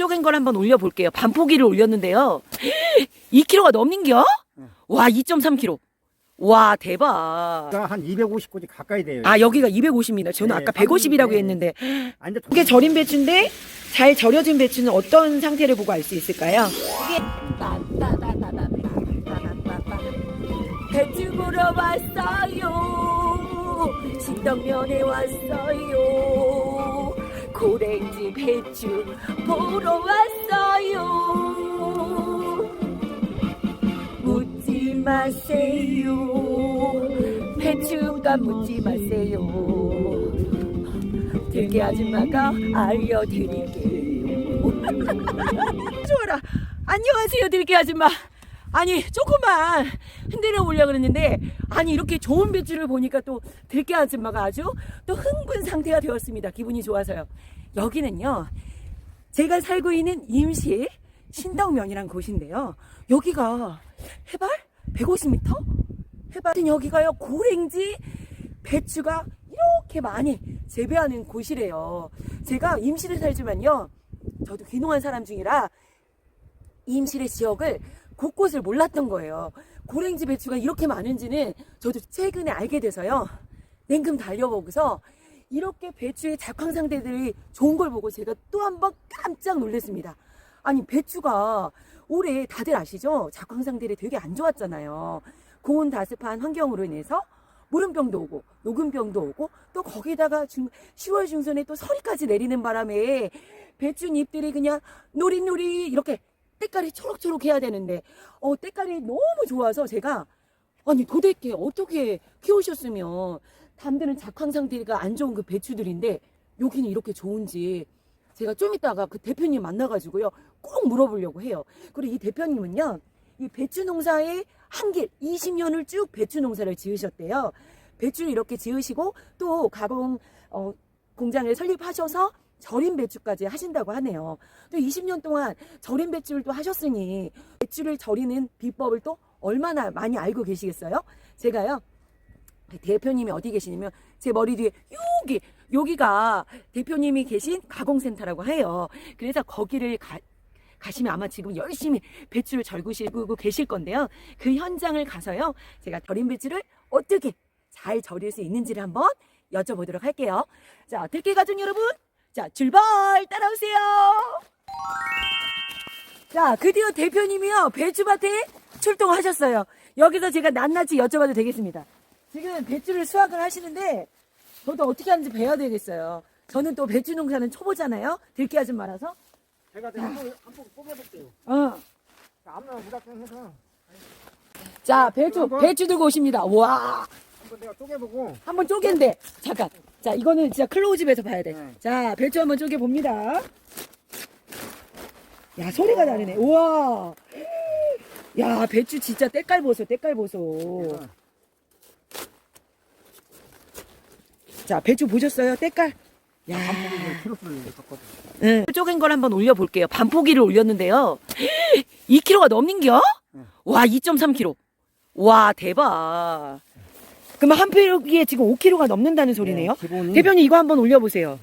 쪼갠 걸 한번 올려볼게요. 반포기를 올렸는데요. 2kg가 넘는겨? 와, 2.3kg. 와, 대박. 한 250꼬지 가까이 돼요. 아, 여기가 250입니다. 저는 네, 아까 150이라고 네. 했는데. 완전 이게 절인 배추인데 잘 절여진 배추는 어떤 상태를 보고 알 수 있을까요? 배추 보러 왔어요. 신덕면에 왔어요. 고랭지 배추 보러 왔어요. 묻지 마세요. 배추가 묻지 마세요. 들개 아줌마가 알려드릴게요. 좋아라. 안녕하세요, 들개 아줌마. 아니, 조금만 흔들어 보려고 그랬는데, 아니, 이렇게 좋은 배추를 보니까 또 들개 아줌마가 아주 또 흥분 상태가 되었습니다. 기분이 좋아서요. 여기는요, 제가 살고 있는 임시 신덕면이란 곳인데요. 여기가 해발 150m? 해발 여기가요, 고랭지 배추가 이렇게 많이 재배하는 곳이래요. 제가 임실에 살지만요. 저도 귀농한 사람 중이라 임실의 지역을 곳곳을 몰랐던 거예요. 고랭지 배추가 이렇게 많은지는 저도 최근에 알게 돼서요. 냉큼 달려보고서 이렇게 배추의 작황 상태들이 좋은 걸 보고 제가 또 한 번 깜짝 놀랐습니다. 아니 배추가 올해 다들 아시죠? 작황 상태들이 되게 안 좋았잖아요. 고온 다습한 환경으로 인해서 물음병도 오고 녹음병도 오고 또 거기다가 중, 10월 중순에 또 서리까지 내리는 바람에 배추잎들이 그냥 노릿노릿 이렇게 때깔이 초록초록 해야 되는데 어 때깔이 너무 좋아서 제가 아니 도대체 어떻게 키우셨으면 담드는 작황 상태가 안 좋은 그 배추들인데 여기는 이렇게 좋은지 제가 좀 이따가 그 대표님 만나가지고요 꼭 물어보려고 해요. 그리고 이 대표님은요 이 배추 농사의 한길 20년을 쭉 배추 농사를 지으셨대요. 배추를 이렇게 지으시고 또 가공 어, 공장을 설립하셔서 절임 배추까지 하신다고 하네요. 또 20년 동안 절임 배추를 또 하셨으니 배추를 절이는 비법을 또 얼마나 많이 알고 계시겠어요? 제가요. 대표님이 어디 계시냐면 제 머리 뒤에 여기 여기가 대표님이 계신 가공센터라고 해요. 그래서 거기를 가, 가시면 아마 지금 열심히 배추를 절구시고 계실 건데요. 그 현장을 가서요. 제가 절임 배추를 어떻게 잘 절일 수 있는지를 한번 여쭤보도록 할게요. 자, 들깨 가족 여러분. 자, 출발 따라오세요. 자, 드디어 대표님이요. 배추밭에 출동하셨어요. 여기서 제가 낱낱이 여쭤봐도 되겠습니다. 지금 배추를 수확을 하시는데 저도 어떻게 하는지 배워야 되겠어요. 저는 또 배추 농사는 초보잖아요. 들깨 아줌마라서. 제가 한번 한번 뽑아볼게요. 어. 아무나 무작정 해서 자, 배추, 배추 들고 오십니다. 와, 한번 내가 쪼개보고 한번 쪼갠데. 잠깐. 자, 이거는 진짜 클로즈업에서 봐야 돼. 네. 자, 배추 한번 쪼개봅니다. 야, 소리가 다르네. 우와. 야, 배추 진짜 때깔 보소, 때깔 보소. 자, 배추 보셨어요? 때깔? 야. 응. 쪼갠 걸 한번 올려볼게요. 반포기를 올렸는데요. 2kg가 넘는겨? 응. 와, 2.3kg. 와, 대박. 그러면 한 포기에 지금 5kg가 넘는다는 소리네요. 네, 기본이 대표님 이거 한번 올려보세요.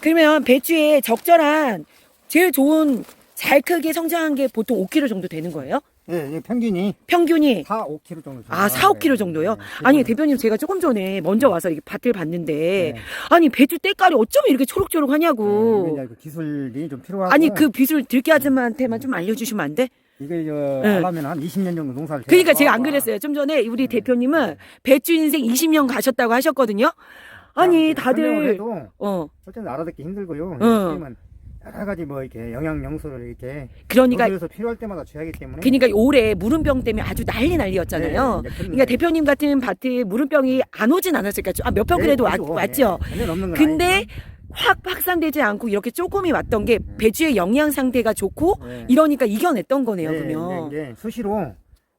그러면 배추에 적절한 제일 좋은 잘 크게 성장한 게 보통 5kg 정도 되는 거예요? 예, 예, 평균이 평균이 4, 5kg 정도. 아, 4, 5kg 정도요? 네, 아니. 대표님 제가 조금 전에 먼저 와서 이게 밭을 봤는데 네. 아니, 배추 때깔이 어쩌면 이렇게 초록초록 네, 하냐고. 이제 그 기술이 좀 필요하고 아니 그 비술 들깨 아줌마한테만 좀 알려주시면 안 돼? 이게 저 네. 하려면 한 20년 정도 농사를 그러니까 해야 제가 안. 그랬어요. 좀 전에 우리 대표님은 배추 인생 20년 가셨다고 하셨거든요. 아니 야, 설명을 다들 어 솔직히 알아듣기 힘들고요. 어. 여러 가지 뭐 이렇게 영양 영수를 이렇게 그러니까 그래서 필요할 때마다 줘야하기 때문에 그러니까 올해 물음병 때문에 아주 난리 난리였잖아요. 네, 그러니까 거. 대표님 같은 밭에 물음병이 안 오진 않았을까? 아, 몇평 네, 그래도 왔. 왔죠. 네, 건 근데 아니지만. 확 확산되지 않고 이렇게 조금이 왔던 게 배추의 영양 상태가 좋고 네. 이러니까 이겨냈던 거네요. 네, 그러면 이제, 이제 수시로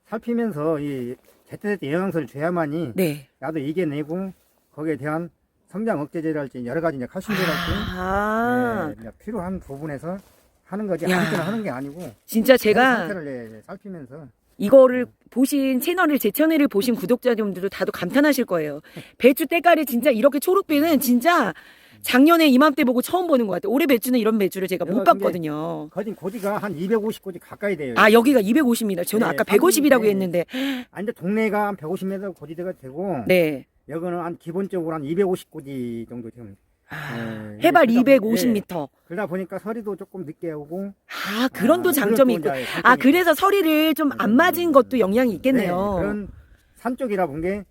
살피면서 이 제때제때 영양소를 줘야만이 네. 나도 이겨내고 거기에 대한 성장 억제제랄지 여러 가지 이제 칼슘제랄지 아 네, 이제 필요한 부분에서 하는 거지 야. 아무렇게나 하는 게 아니고 진짜 그 제가 상태를 네, 살피면서 이거를 보신 채널을 제 채널을 보신 구독자분들도 다들 감탄하실 거예요. 배추 때깔이 진짜 이렇게 초록빛은 진짜 작년에 이맘때 보고 처음 보는 것 같아요. 올해 배추는 이런 배추를 제가 못 근데 봤거든요. 거진 고지가 한 250고지 가까이 돼요. 아 여기가 250입니다. 저는 네, 아까 150이라고 네. 했는데 아, 근데 동네가 한 150m 고지대가 되고 네. 여기는 한 기본적으로 한 250고지 정도 지금 아, 네, 해발 그러다 보니- 250m. 그러다 보니까 서리도 조금 늦게 오고 아 그런 또 아, 장점이 그런 있고. 아 그래서 서리를 좀 안 맞은 것도 영향이 있겠네요. 네, 그런 산 쪽이라 본게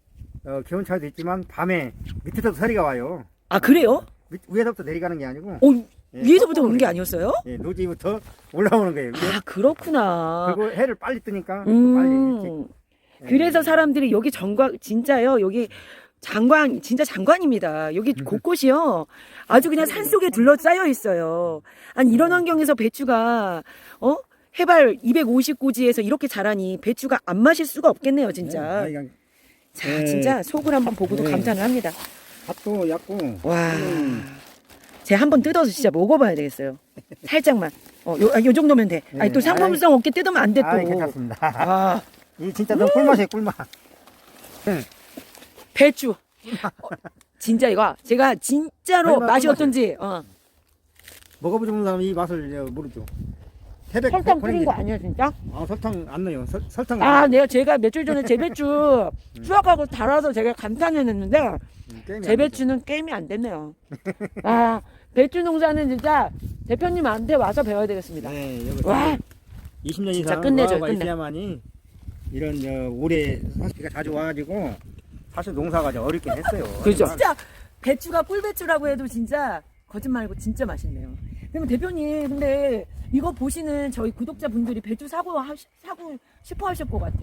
어, 기온 차이도 있지만 밤에 밑에서도 서리가 와요. 아 그래요? 밑, 위에서부터 내려가는 게 아니고 어 예, 위에서부터 오는 게 아니었어요? 예, 노지부터 올라오는 거예요. 위에. 아 그렇구나. 그리고 해를 빨리 뜨니까 또 빨리 이렇게 음. 예. 그래서 사람들이 여기 정관 진짜요 여기 장관 진짜 장관입니다. 여기 음. 곳곳이요. 아주 그냥 산 속에 둘러싸여 있어요. 아니 이런 환경에서 배추가 어? 해발 250고지에서 이렇게 자라니 배추가 안 마실 수가 없겠네요 진짜. 네, 그냥 자 네. 진짜 속을 한번 보고도 네. 감탄을 합니다. 밭도 얕고 와. 음. 제가 한번 뜯어서 진짜 먹어봐야 되겠어요. 살짝만. 어, 요, 아, 요 정도면 돼. 아니 또 네. 상품성 없게 뜯으면 안 돼 또. 아, 괜찮습니다. 아, 이 진짜 너 꿀맛이에요, 꿀맛. 배추. 어, 진짜 이거 제가 진짜로 아니, 맛이 그 어떤지 어. 먹어보지 않는 사람이 이 맛을 이제 모르죠. 태백 설탕 뿌린 게- 거 아니에요 진짜? 아, 설탕 안 넣어요. 설, 설탕. 아 내가 제가 며칠 전에 제 배추 수확하고 달아서 제가 감탄했는데 음, 게임이 제안 되죠. 배추는 게임이 안 됐네요. 아 배추 농사는 진짜 대표님한테 와서 배워야 되겠습니다. 네, 여기 와 20년 진짜 이상 끝내줘요, 끝내. 있어야만이 이런 저 올해 사시가 자주 와가지고 사실 농사가 좀 어렵긴 했어요. 그죠? 진짜 배추가 꿀배추라고 해도 진짜 거짓말고 진짜 맛있네요. 그러면 대표님, 근데 이거 보시는 저희 구독자 분들이 배추 사고 하, 사고 싶어 하실 것 같아.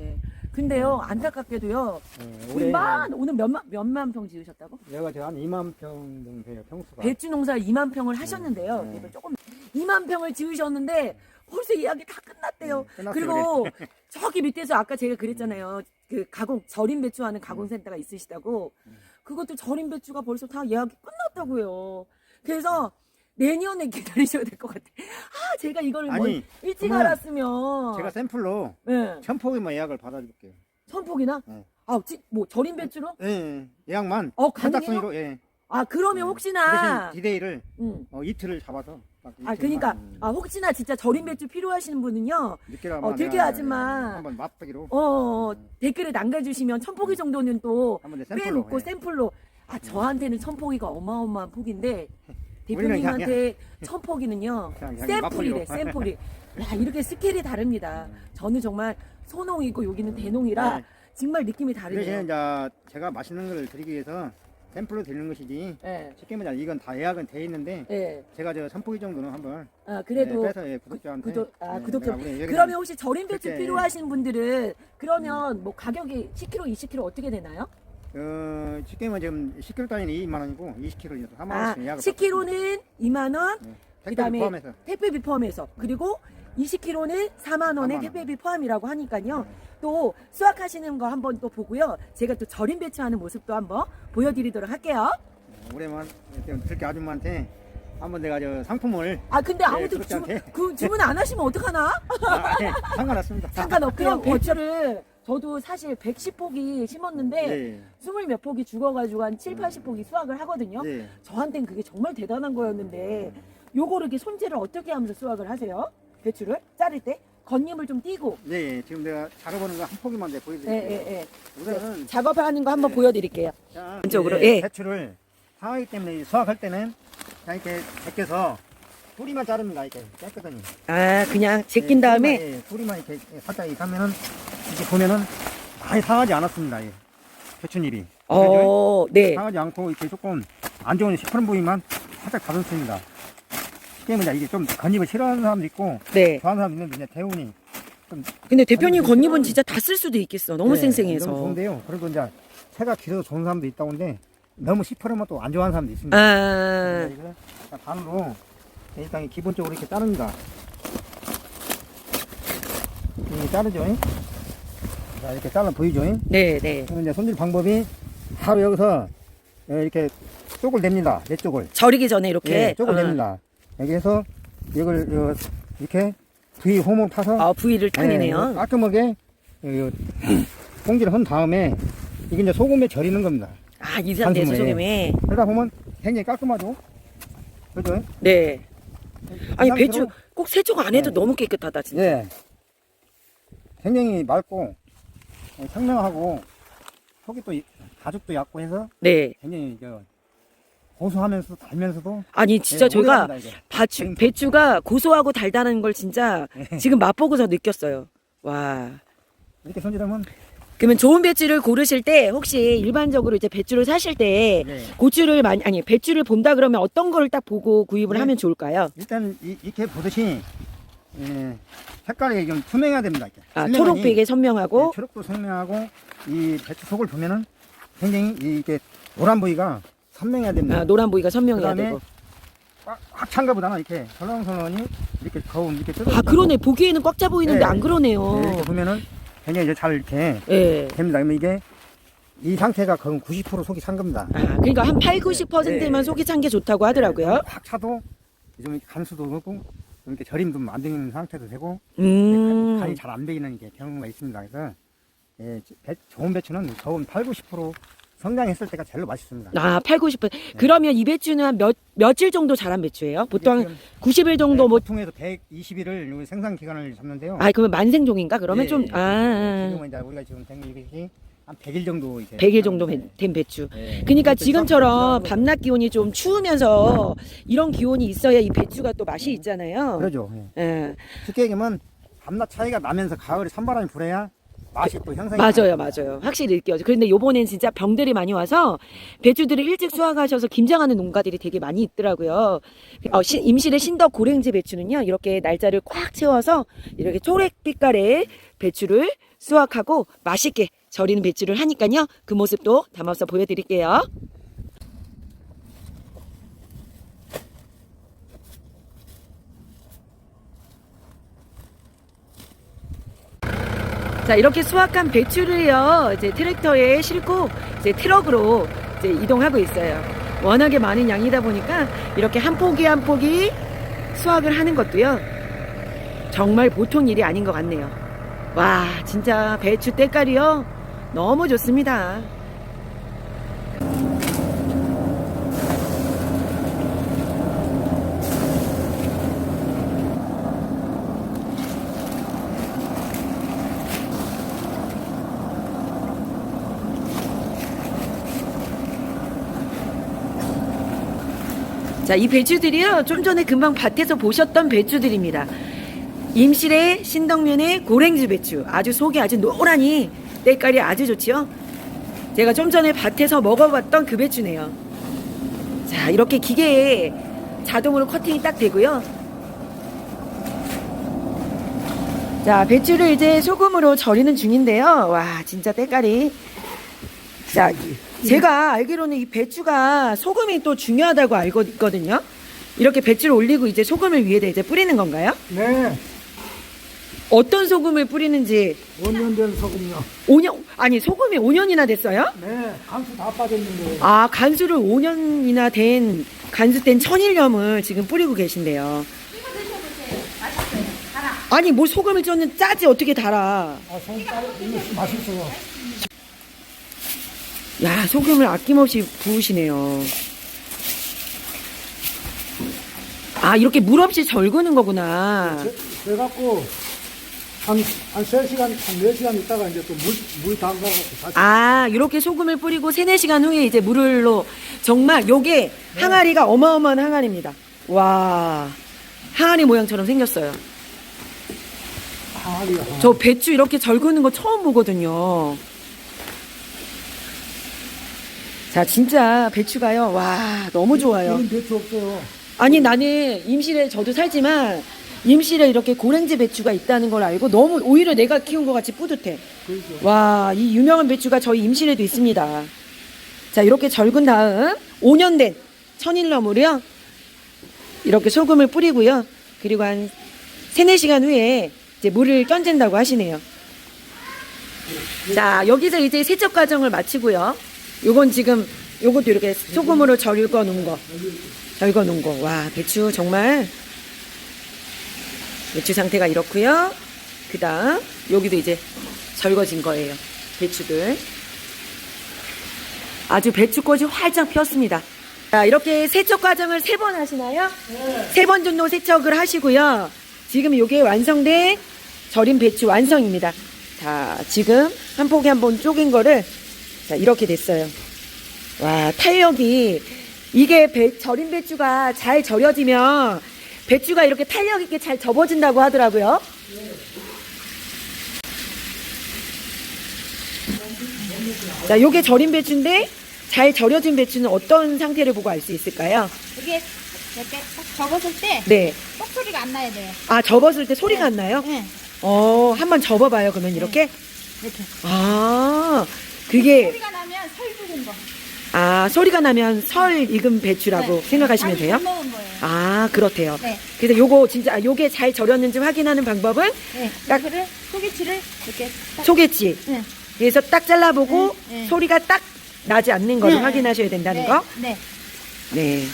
근데요, 안타깝게도요, 네, 올해 만 오늘 몇만 몇만 평 지으셨다고? 내가 제가 한 2만 평 정도 돼요 평수가. 배추 농사 2만 평을 하셨는데요. 네. 그래서 조금 2만 평을 지으셨는데 벌써 예약이 다 끝났대요. 음, 끝났어요, 그리고 저기 밑에서 아까 제가 그랬잖아요. 그 가공 절임 배추 하는 가공 센터가 있으시다고. 음. 그것도 절임 배추가 벌써 다 예약이 끝났다고요. 그래서 내년에 기다리셔야 될 것 같아. 아, 제가 이거를 뭐 아니, 일찍 알았으면 제가 샘플로 네. 천 포기만 예약을 받아줄게요. 선폭이나 네. 아, 지- 뭐 절임 배추로? 예, 예, 예약만 어, 가능해요? 예. 아, 그러면 음. 혹시나 대신 디데이를 음. 어, 이틀을 잡아서 딱 아, 이틀만, 그러니까 음, 아, 혹시나 진짜 절임 배추 필요하시는 분은요. 늦게라면 어, 들게 내가 하지만- 한번 맛보기로 어, 어, 댓글에 남겨주시면 천 포기 정도는 또 한번 내 샘플로 빼놓고 예. 샘플로 아 저한테는 천 포기가 어마어마한 폭인데 우리는 그냥- 대표님한테 천 포기는요 그냥- 그냥 샘플이래 맛보기로. 샘플이 야 이렇게 스케일이 다릅니다 저는 정말 소농이고 여기는 대농이라 네. 정말 느낌이 다르네요 이제 제가 맛있는 걸 드리기 위해서 샘플로 드리는 것이지. 예, 쉽게 말하면 이건 다 예약은 돼 있는데 예. 제가 저 선포기 정도는 한번 아 그래도 예, 빼서 예, 구독자한테 구독 아 예, 구독자. 내가 우리 여기서 그러면 혹시 절임 배추 그렇게- 필요하신 분들은 그러면 뭐 가격이 10kg, 20kg 어떻게 되나요? 어, 쉽게 말하면 지금 10kg 단위는 2만 원이고 20kg는 3만 아 원씩 예약을 10kg는 2만 원, 받고, 예, 그다음에 택배비 포함해서. 택배비 포함해서. 그리고 20kg는 4만 원에 4만 원. 택배비 포함이라고 하니까요. 또 수확하시는 거 한번 또 보고요. 제가 또 절임 배추하는 모습도 한번 보여드리도록 할게요. 올해만 이렇게 들깨 아줌마한테 한번 내가 저 상품을 아 근데 아무튼 주, 구독자한테. 그 주문 안 하시면 어떡하나? 아, 예, 상관없습니다. 상관없고요. 예, 배추를 저도 사실 110포기 심었는데 예, 스물 몇 포기 죽어가지고 한 7, 80포기 수확을 하거든요. 예. 저한테는 그게 정말 대단한 거였는데 요거를 이렇게 손질을 어떻게 하면서 수확을 하세요? 배추를 자를 때 겉잎을 좀 띄고 예, 예. 지금 내가 자르보는 거 한 포기만 예, 보여드릴게요. 예, 예. 우선은 작업하는 거 한번 네. 보여드릴게요. 자, 왼쪽으로, 이제 예. 배추를 상하기 때문에 수확할 때는 그냥 이렇게 벗겨서 뿌리만 자릅니다. 이렇게 깨끗하니. 아, 그냥 제낀 예, 다음에 뿌리만, 예, 뿌리만 이렇게 살짝 이렇게 하면은 이렇게 보면은 많이 상하지 않았습니다. 예. 배추잎이. 어, 네. 상하지 않고 이렇게 조금 안 좋은 시퍼런 부위만 살짝 다듬습니다. 말하면 이게 좀 겉잎을 싫어하는 사람도 있고 네. 좋아하는 사람도 있는데 이제 대운이 근데 대표님 그거는- 진짜 다 쓸 수도 있겠어. 너무 네, 쌩쌩해서. 너무 좋은데요. 그래도 이제 새가 길어서 좋은 사람도 있다고 하는데 너무 시퍼러면 또 안 좋아하는 사람도 있습니다. 아, 네, 이거 자, 반으로 일단 기본적으로 이렇게 자릅니다. 이렇게 자르죠. 자, 이렇게 잘라 보이죠. 네, 네. 그럼 이제 손질 방법이 바로 여기서 이렇게 쪽을 냅니다. 내 쪽을. 절이기 전에 이렇게. 예, 쪽을 어. 냅니다. 여기에서 이걸 요- 이렇게 부위 호모 타서 아, 부위를 예, 당기네요. 깔끔하게 요- 봉지를 한 다음에 이게 이제 소금에 절이는 겁니다. 아, 이 상태에서 한숨에. 소금에. 그러다 보면 굉장히 깔끔하죠. 그죠? 네. 아니 이 배추 상태로- 꼭 세척 안 해도 네. 너무 깨끗하다 진짜. 예. 굉장히 맑고 어, 청명하고 속이 또 이- 가죽도 얇고 해서 네. 굉장히 저 고소하면서 달면서도 아니 진짜 예, 이게. 배추, 생- 배추가 고소하고 달다는 걸 진짜 예. 지금 맛보고서 느꼈어요. 와. 이렇게 손질하면 그러면 좋은 배추를 고르실 때 혹시 일반적으로 이제 배추를 사실 때 네. 고추를 많이 아니 배추를 본다 그러면 어떤 거를 딱 보고 구입을 네. 하면 좋을까요? 일단 이, 이렇게 보듯이 예, 색깔이 좀 투명해야 됩니다. 이렇게. 아, 선명하니, 초록빛에 선명하고 예, 초록도 선명하고 이 배추 속을 보면은 굉장히 이- 이게 노란 부위가 선명해야 됩니다. 아, 노란 부위가 선명해야 그다음에 되고. 꽉, 꽉찬 거보다는 이렇게 설렁설렁이 이렇게 거운 이렇게 뜯어. 아 그러네 보기에는 꽉차 보이는데 네. 안 그러네요. 이렇게 보면은 굉장히 이제 잘 이렇게 예. 됩니다. 그러면 이게 이 상태가 거의 90% 속이 찬 겁니다. 아 그러니까 한 8, 90%만 네. 속이 찬 게 좋다고 하더라고요. 확 차도 좀 간수도 그렇고 좀 이렇게 절임도 안 되는 상태도 되고 음. 간이 잘안게 경우가 있습니다. 그래서 예, 배- 좋은 배추는 저온 8, 90% 성장했을 때가 제일 맛있습니다. 아, 8, 90%. 그러면 이 배추는 한 몇, 며칠 정도 자란 배추예요? 보통 한 90일 정도 뭐, 보통에서 120일을 생산 기간을 잡는데요. 아, 그러면 만생종인가? 그러면 예, 좀, 예. 아, 지금은 이제 우리가 지금 된 이것이 한 100일 정도 이제 100일 정도 된 배추. 예. 그러니까 지금처럼 좀- 밤낮 기온이 좀 추우면서 이런 기온이 있어야 이 배추가 또 맛이 있잖아요. 그러죠. 예. 예. 쉽게 얘기하면 밤낮 차이가 나면서 가을에 찬바람이 불어야 맛이 또 형성이 맞아요. 맞아요. 확실히 느껴져. 그런데 요번엔 진짜 병들이 많이 와서 배추들을 일찍 수확하셔서 김장하는 농가들이 되게 많이 있더라고요. 어, 신- 임실의 신덕 고랭지 배추는요, 이렇게 날짜를 꽉 채워서 이렇게 초록 빛깔의 배추를 수확하고 맛있게 절이는 배추를 하니까요, 그 모습도 담아서 보여드릴게요. 자 이렇게 수확한 배추를요 이제 트랙터에 싣고 이제 트럭으로 이제 이동하고 있어요. 워낙에 많은 양이다 보니까 이렇게 한 포기 한 포기 수확을 하는 것도요 정말 보통 일이 아닌 것 같네요. 와 진짜 배추 때깔이요 너무 좋습니다. 자, 이 배추들이요. 좀 전에 금방 밭에서 보셨던 배추들입니다. 임실의 신덕면의 고랭지 배추. 아주 속이 아주 노란이 때깔이 아주 좋지요. 제가 좀 전에 밭에서 먹어봤던 그 배추네요. 자, 이렇게 기계에 자동으로 커팅이 딱 되고요. 자, 배추를 이제 소금으로 절이는 중인데요. 와, 진짜 때깔이. 자, 제가 알기로는 이 배추가 소금이 또 중요하다고 알고 있거든요. 이렇게 배추를 올리고 이제 소금을 위에다 이제 뿌리는 건가요? 네, 어떤 소금을 뿌리는지 5년 된 소금요. 5년 아니 소금이 5년이나 됐어요? 네, 강수 다 빠졌는데. 아 간수를 5년이나 된 간수된 천일염을 지금 뿌리고 계신데요. 아니 뭐 소금을 쪘는 짜지 어떻게 달아? 아, 손가락 이거 맛있어요. 야 소금을 아낌없이 부으시네요. 아 이렇게 물 없이 절구는 거구나. 그래갖고 한, 한 3시간, 한 4시간 있다가 이제 또 물, 물 담가갖고 다시. 아, 이렇게 소금을 뿌리고 3, 4시간 후에 이제 물로 정말 요게 항아리가 어마어마한 항아리입니다. 와. 항아리 모양처럼 생겼어요. 항아리가. 저 배추 이렇게 절구는 거 처음 보거든요. 자, 진짜 배추가요. 와, 너무 좋아요. 이런 배추 없어요. 아니, 나는 임실에 저도 살지만 임실에 이렇게 고랭지 배추가 있다는 걸 알고 너무 오히려 내가 키운 것 같이 뿌듯해. 그렇죠. 와, 이 유명한 배추가 저희 임실에도 있습니다. 자, 이렇게 절군 다음 5년 된 천일나물이요. 이렇게 소금을 뿌리고요. 그리고 한 3, 4시간 후에 이제 물을 껴진다고 하시네요. 자, 여기서 이제 세척 과정을 마치고요. 요건 지금 요것도 이렇게 소금으로 절거 놓은 거. 절거 놓은 거. 와, 배추 정말 배추 상태가 이렇고요. 그다음 여기도 이제 절거진 거예요. 배추들. 아주 배추꽃이 활짝 피었습니다. 자, 이렇게 세척 과정을 세 번 하시나요? 세번 정도 세척을 하시고요. 지금 이게 완성된 절임 배추 완성입니다. 자, 지금 한 포기 한 번 쪼갠 거를 자, 이렇게 됐어요. 와, 탄력이 이게 배- 절임 배추가 잘 절여지면 배추가 이렇게 탄력 있게 잘 접어진다고 하더라고요. 자, 요게 절임 배추인데 잘 절여진 배추는 어떤 상태를 보고 알 수 있을까요? 이게 이렇게 딱 접었을 때 네. 똑소리가 안 나야 돼요. 아, 접었을 때 소리가 안 나요? 네. 어, 한번 접어봐요, 그러면 이렇게? 이렇게. 아, 그게, 소리가 나면 설 부른 거. 아, 소리가 나면 설 익은 배추라고 네. 생각하시면 돼요? 잘 먹은 거예요. 아, 그렇대요. 네. 그래서 요거 진짜, 아, 요게 잘 절였는지 확인하는 방법은 네. 딱- 이거를 소기치를 이렇게 딱. 소개치. 네. 그래서 딱 잘라보고 네, 네. 소리가 딱 나지 않는 거를 네. 확인하셔야 된다는 네. 거. 네. 네.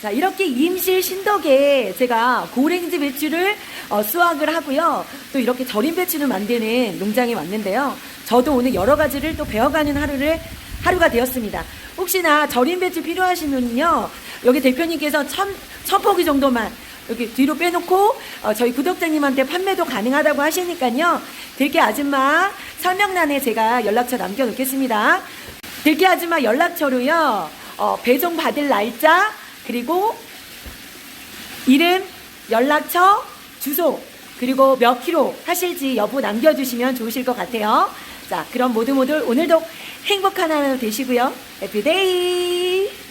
자, 이렇게 임실 신덕에 제가 고랭지 배추를 어, 수확을 하고요. 또 이렇게 절임 배추를 만드는 농장에 왔는데요. 저도 오늘 여러 가지를 또 배워가는 하루를, 하루가 되었습니다. 혹시나 절임 배추 필요하시면요. 여기 대표님께서 천, 천 포기 정도만 여기 뒤로 빼놓고 어, 저희 구독자님한테 판매도 가능하다고 하시니까요. 들깨 아줌마 설명란에 제가 연락처 남겨놓겠습니다. 들깨 아줌마 연락처로요. 어, 배송 받을 날짜 그리고 이름, 연락처, 주소 그리고 몇 킬로 하실지 여부 남겨주시면 좋으실 것 같아요. 자, 그럼 모두 모두 오늘도 행복한 하루 되시고요. 해피데이!